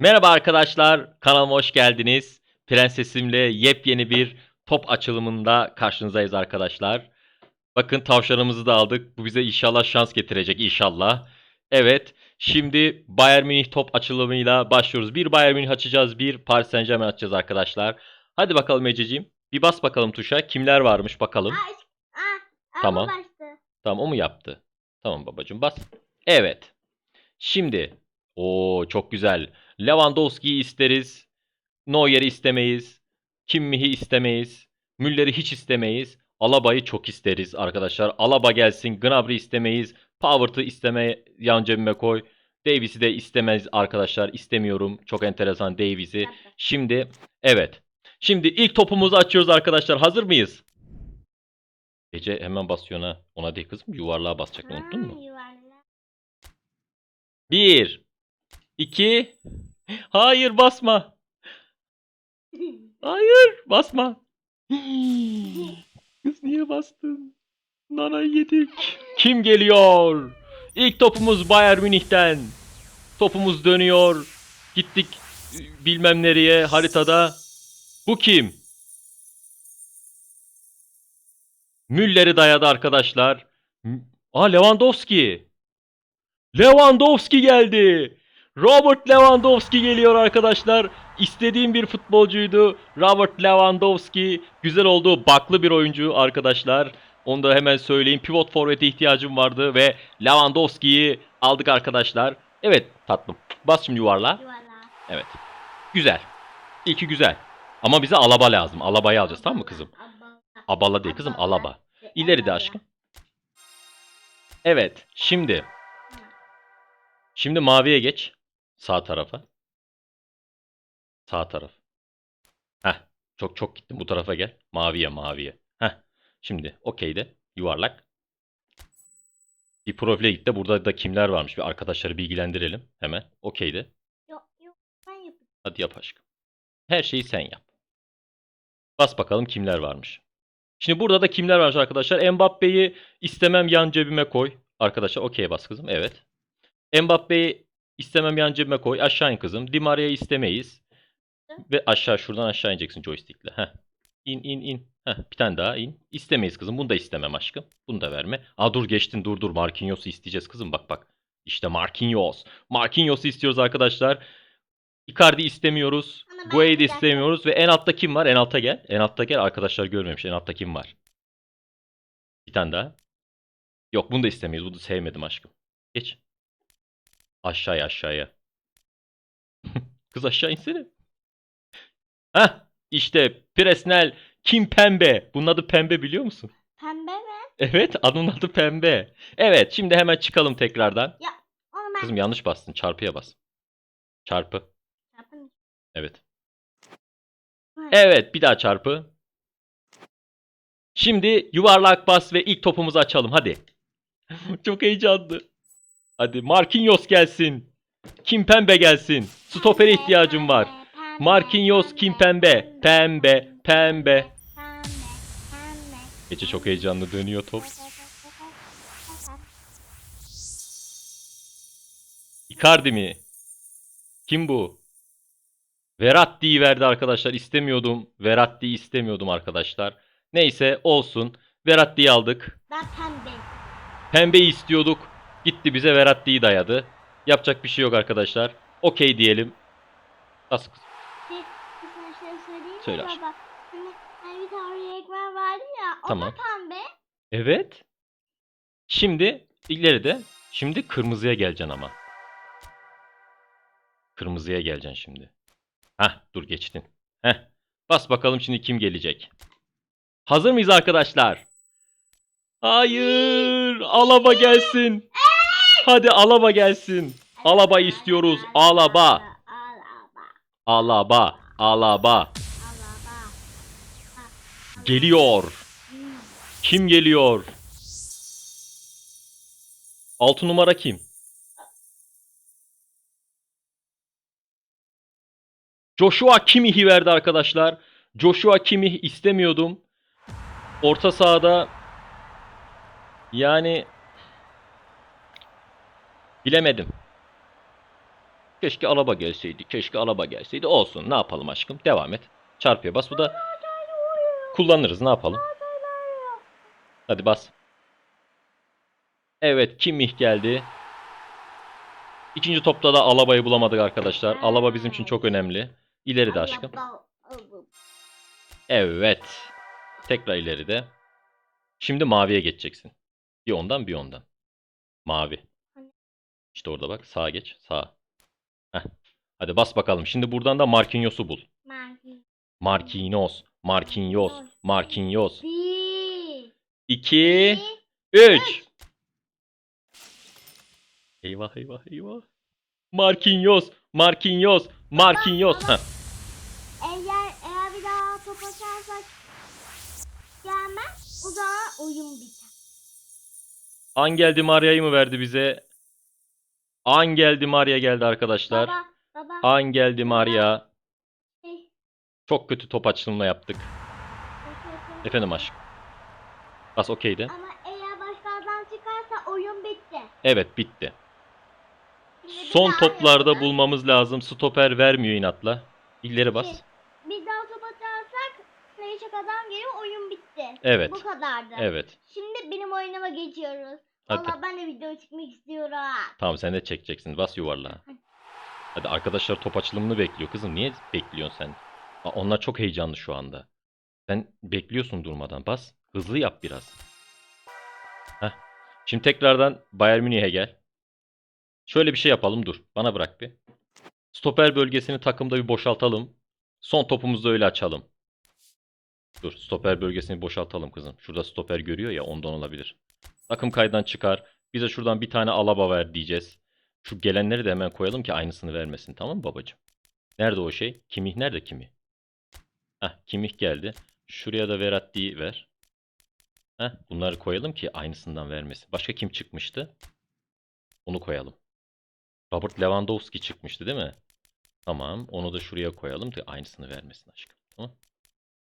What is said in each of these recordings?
Merhaba arkadaşlar, kanalıma hoş geldiniz. Prensesimle yepyeni bir top açılımında karşınızdayız arkadaşlar. Bakın tavşanımızı da aldık. Bu bize inşallah şans getirecek inşallah. Evet, şimdi Bayern Münih top açılımıyla başlıyoruz. Bir Bayern Münih açacağız, bir Paris Saint-Germain açacağız arkadaşlar. Hadi bakalım Ececiğim. Bir bas bakalım tuşa. Kimler varmış bakalım. Aa, aa, Tamam. Tamam o mu yaptı? Tamam babacığım bas. Evet. Şimdi. o çok güzel. Lewandowski'yi isteriz. Neuer'i istemeyiz. Kimmih'i istemeyiz. Müller'i hiç istemeyiz. Alaba'yı çok isteriz arkadaşlar. Alaba gelsin. Gnabry istemeyiz. Pavard'ı isteme yan cebime koy. Davies'i de istemez arkadaşlar. İstemiyorum. Çok enteresan Davies'i. Yaptı. Şimdi evet. Şimdi ilk topumuzu açıyoruz arkadaşlar. Hazır mıyız? Ece hemen basıyor ona. Ona değil kızım. Yuvarlığa basacaktın. Unuttun mu? yuvarlak. Bir. iki. Hayır basma. Hayır basma. Kız niye bastın? Nana yedik. Kim geliyor? İlk topumuz Bayern Münih'ten. Topumuz dönüyor. Gittik e, bilmem nereye haritada. Bu kim? Müller'i dayadı arkadaşlar. Aa Lewandowski. Lewandowski geldi. Robert Lewandowski geliyor arkadaşlar. İstediğim bir futbolcuydu. Robert Lewandowski güzel oldu. Baklı bir oyuncu arkadaşlar. Onu da hemen söyleyeyim. Pivot forvete ihtiyacım vardı ve Lewandowski'yi aldık arkadaşlar. Evet tatlım. Bas şimdi yuvarla. Yuvarlak. Evet. Güzel. İlki güzel. Ama bize alaba lazım. Alabayı alacağız tamam mı kızım? Abala. Değil kızım alaba. İleri de aşkım. Evet. Şimdi. Şimdi maviye geç. Sağ tarafa. Sağ taraf. Heh. Çok çok gittim. Bu tarafa gel. Maviye maviye. Heh. Şimdi okey de. Yuvarlak. Bir profile git de burada da kimler varmış. Bir arkadaşları bilgilendirelim. Hemen. Okey de. Yok yok ben yapayım. Hadi yap aşkım. Her şeyi sen yap. Bas bakalım kimler varmış. Şimdi burada da kimler varmış arkadaşlar? Mbappe'yi istemem yan cebime koy. Arkadaşlar okey bas kızım. Evet. Mbappe'yi istemem yan cebime koy. Aşağı in kızım. Di Maria'yı istemeyiz. Ve aşağı şuradan aşağı ineceksin joystickle. Heh. İn in in. Heh, bir tane daha in. İstemeyiz kızım. Bunu da istemem aşkım. Bunu da verme. Aa dur geçtin dur dur. Marquinhos'u isteyeceğiz kızım. Bak bak. İşte Marquinhos. Marquinhos'u istiyoruz arkadaşlar. Icardi istemiyoruz. Gue'yi de istemiyoruz. Ve en altta kim var? En altta gel. En altta gel. Arkadaşlar görmemiş. En altta kim var? Bir tane daha. Yok bunu da istemiyoruz. Bunu da sevmedim aşkım. Geç. Aşağıya aşağıya. Kız aşağı insene. Heh işte Presnel Kim Pembe. Bunun adı Pembe biliyor musun? Pembe mi? Evet adının adı Pembe. Evet şimdi hemen çıkalım tekrardan. Onu ben Kızım yanlış bastın. Çarpıya bas. Çarpı. Evet. Hı. Evet bir daha çarpı. Şimdi yuvarlak bas ve ilk topumuzu açalım hadi. Çok heyecanlı. Hadi Marquinhos gelsin. Kim Pembe gelsin. Stopere ihtiyacım var. Marquinhos Kim Pembe. Pembe, pembe. Gece çok heyecanlı dönüyor top. Icardi mi? Kim bu? Verratti'yi verdi arkadaşlar. İstemiyordum. Verratti'yi istemiyordum arkadaşlar. Neyse olsun. Verratti'yi aldık. Ben pembe. Pembeyi istiyorduk. Gitti bize Verratti'yi dayadı. Yapacak bir şey yok arkadaşlar. Okey diyelim. Bas kız. Bir, bir şey söyleyeyim mi Söyle aşkım. baba? Hani, hani bir tane reklam vardı ya. Tamam. O da pembe. Evet. Şimdi ileride. Şimdi kırmızıya geleceksin ama. Kırmızıya geleceksin şimdi. Heh dur geçtin. Heh. Bas bakalım şimdi kim gelecek. Hazır mıyız arkadaşlar? Hayır. Alaba gelsin. Hadi Alaba gelsin. Alaba istiyoruz. Alaba. Alaba. Alaba. Geliyor. Kim geliyor? 6 numara kim? Joshua Kimmich'i verdi arkadaşlar. Joshua Kimmich istemiyordum. Orta sahada yani bilemedim. Keşke alaba gelseydi. Keşke alaba gelseydi. Olsun. Ne yapalım aşkım? Devam et. Çarpıya bas. Bu da kullanırız. Ne yapalım? Hadi bas. Evet. Kimmih geldi. İkinci topta da Alaba'yı bulamadık arkadaşlar. Alaba bizim için çok önemli. İleride aşkım. Evet. Tekrar ileride. Şimdi maviye geçeceksin. Bir ondan bir ondan. Mavi. İşte orada bak. Sağa geç. Sağa. Heh. Hadi bas bakalım. Şimdi buradan da Marquinhos'u bul. Marquinhos. Marquinhos. Marquinhos. Bir. 2 iki, 3 Eyvah eyvah eyvah. Marquinhos. Marquinhos. Marquinhos. baba. Heh. Eğer, eğer bir daha top açarsak gelmez. O zaman oyun biter. Angel Di Maria'yı mı verdi bize? Angel Di Maria geldi arkadaşlar. Baba, baba. Angel Di Maria. Şey, Çok kötü top açılımla yaptık. şey, şey. Efendim aşk. Bas okeydi. Ama eğer başka adam çıkarsa oyun bitti. Evet bitti. Şimdi Son toplarda bulmamız lazım. Stoper vermiyor inatla. İleri bas. Şey, Bir daha top atarsak sayacak adam geliyor oyun bitti. Evet. Bu kadardı. Evet. Şimdi benim oyunuma geçiyoruz. Hadi. Valla ben de video çekmek istiyorum. Tamam sen de çekeceksin. Bas yuvarlağa. Hadi arkadaşlar top açılımını bekliyor. Kızım niye bekliyorsun sen? Aa, onlar çok heyecanlı şu anda. Sen bekliyorsun durmadan. Bas. Hızlı yap biraz. Heh. Şimdi tekrardan Bayern Münih'e gel. Şöyle bir şey yapalım dur. Bana bırak bir. Stoper bölgesini takımda bir boşaltalım. Son topumuzu da öyle açalım. Dur stoper bölgesini boşaltalım kızım. Şurada stoper görüyor ya ondan olabilir. Takım kaydan çıkar. Bize şuradan bir tane alaba ver diyeceğiz. Şu gelenleri de hemen koyalım ki aynısını vermesin. Tamam mı babacığım? Nerede o şey? Kimih nerede Kimih? Heh Kimih geldi. Şuraya da Verratti'yi ver. Heh bunları koyalım ki aynısından vermesin. Başka kim çıkmıştı? Onu koyalım. Robert Lewandowski çıkmıştı değil mi? Tamam. Onu da şuraya koyalım ki aynısını vermesin aşkım. Tamam.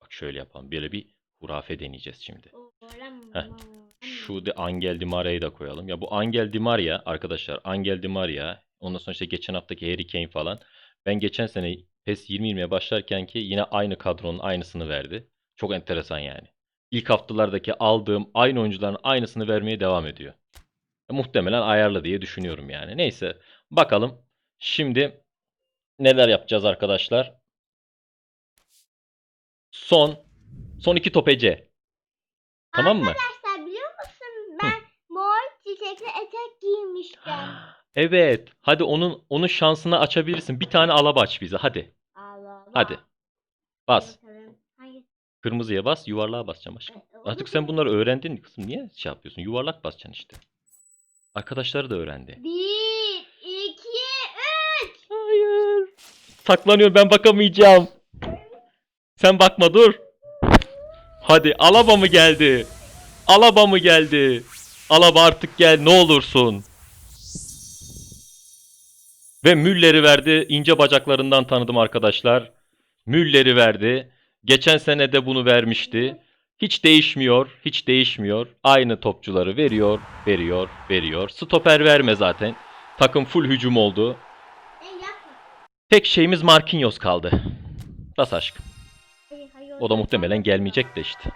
Bak şöyle yapalım. Böyle bir hurafe deneyeceğiz şimdi. Heh. Şu de Angel Di Maria'yı da koyalım. Ya bu Angel Di Maria arkadaşlar Angel Di Maria ondan sonra işte geçen haftaki Harry Kane falan. Ben geçen sene PES 2020'ye başlarken ki yine aynı kadronun aynısını verdi. Çok enteresan yani. İlk haftalardaki aldığım aynı oyuncuların aynısını vermeye devam ediyor. E, muhtemelen ayarlı diye düşünüyorum yani. Neyse bakalım. Şimdi neler yapacağız arkadaşlar? Son son iki top Ece. Tamam mı? Arkadaşlar biliyor musun ben mor çiçekli giymiştim. Evet. Hadi onun onun şansını açabilirsin. Bir tane alaba aç bize. Hadi. Allah Hadi. Bas. Hangi- Kırmızıya bas. Yuvarlığa basacaksın aşkım. E, Artık sen bunları öğrendin kızım. Niye şey yapıyorsun? Yuvarlak basacaksın işte. Arkadaşları da öğrendi. Bir, iki, üç. Hayır. Saklanıyor. Ben bakamayacağım. Sen bakma dur. Hadi alaba mı geldi? Alaba mı geldi? Alaba artık gel ne olursun. Ve Müller'i verdi. İnce bacaklarından tanıdım arkadaşlar. Müller'i verdi. Geçen sene de bunu vermişti. Hiç değişmiyor, hiç değişmiyor. Aynı topçuları veriyor, veriyor, veriyor. Stoper verme zaten. Takım full hücum oldu. Tek şeyimiz Marquinhos kaldı. Bas aşkım. O da muhtemelen basıyor. gelmeyecek de işte.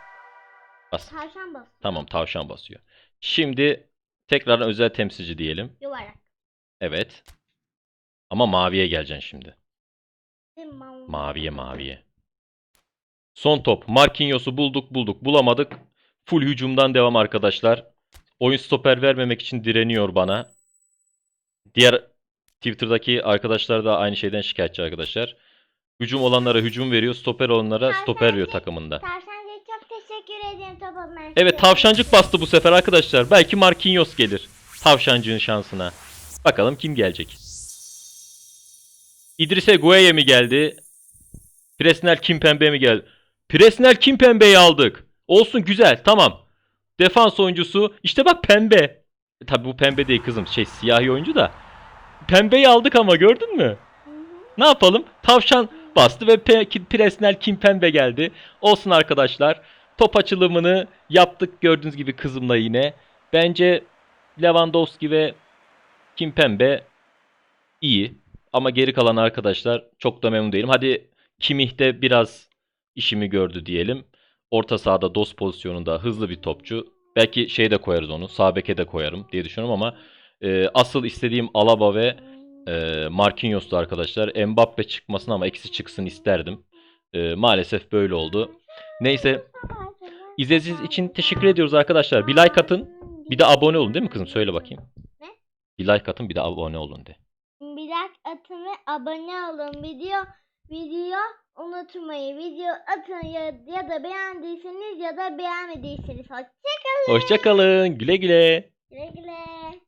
Bas. Tavşan bas. Tamam tavşan basıyor. Şimdi tekrar özel temsilci diyelim. Yuvarlak. Evet. Ama maviye geleceksin şimdi. Mavi. Maviye maviye. Son top. Marquinhos'u bulduk bulduk bulamadık. Full hücumdan devam arkadaşlar. Oyun stoper vermemek için direniyor bana. Diğer Twitter'daki arkadaşlar da aynı şeyden şikayetçi arkadaşlar. Hücum olanlara hücum veriyor, stoper olanlara stoper veriyor takımında. Tavşancıya çok teşekkür ederim topa mersi. Evet tavşancık bastı bu sefer arkadaşlar. Belki Marquinhos gelir. Tavşancığın şansına. Bakalım kim gelecek. İdrise Gueye mi geldi? Presnel Kimpembe mi geldi? Presnel Kimpembe'yi aldık. Olsun güzel tamam. Defans oyuncusu. İşte bak pembe. E, Tabi bu pembe değil kızım. Şey siyahi oyuncu da. Pembeyi aldık ama gördün mü? Ne yapalım? Tavşan bastı ve Pe- Presnel Kimpembe geldi. Olsun arkadaşlar. Top açılımını yaptık gördüğünüz gibi kızımla yine. Bence Lewandowski ve Kimpembe iyi. Ama geri kalan arkadaşlar çok da memnun değilim. Hadi Kimih'te biraz işimi gördü diyelim. Orta sahada DOS pozisyonunda hızlı bir topçu. Belki şey de koyarız onu. Sağ beke de koyarım diye düşünüyorum ama e, asıl istediğim Alaba ve e, Marquinhos'tu arkadaşlar. Mbappe çıkmasın ama eksi çıksın isterdim. E, maalesef böyle oldu. Neyse izlediğiniz için teşekkür ediyoruz arkadaşlar. Bir like atın. Bir de abone olun değil mi kızım? Söyle bakayım. Ne? Bir like atın bir de abone olun de. Bir like atın ve abone olun. Video video unutmayın. Video atın ya, ya da beğendiyseniz ya da beğenmediyseniz. Hoşçakalın. Hoşçakalın. Güle güle. Güle güle.